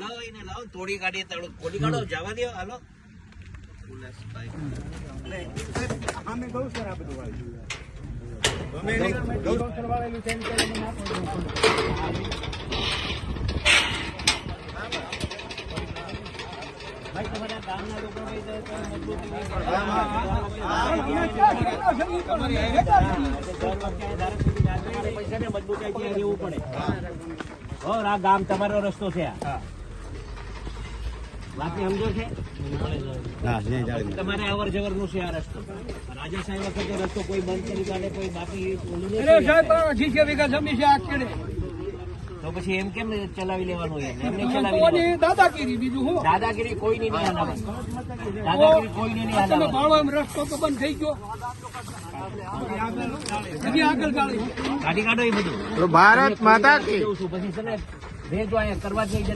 બોલાવો એને લાવો તોડી કાઢીએ તળો તોડી કાઢો જવા દો હાલો. મજબૂતી રહેવું પડે ગામ તમારો રસ્તો છે બાકી સમજો છે? તમારે અવર જવરનું છે આ રસ્તો. રાજા સાહેબ વખતે રસ્તો કોઈ બંધ કરી કાઢે કોઈ બાકી છે વીઘા છે તો પછી એમ કેમ ચલાવી લેવાનું નહીં ચલાવી દાદાગીરી બીજું હું દાદાગીરી કોઈની નહીં દાદાગીરી કોઈની નહીં તમે હલાવવાની. એમ રસ્તો તો બંધ થઈ ગયો. હજી આગળ ગાડી કાઢી કાઢો એ બધું. ભારત માતા કી જઉં છું પછી છે ને ભેજો અહીંયા કરવા જ નહીં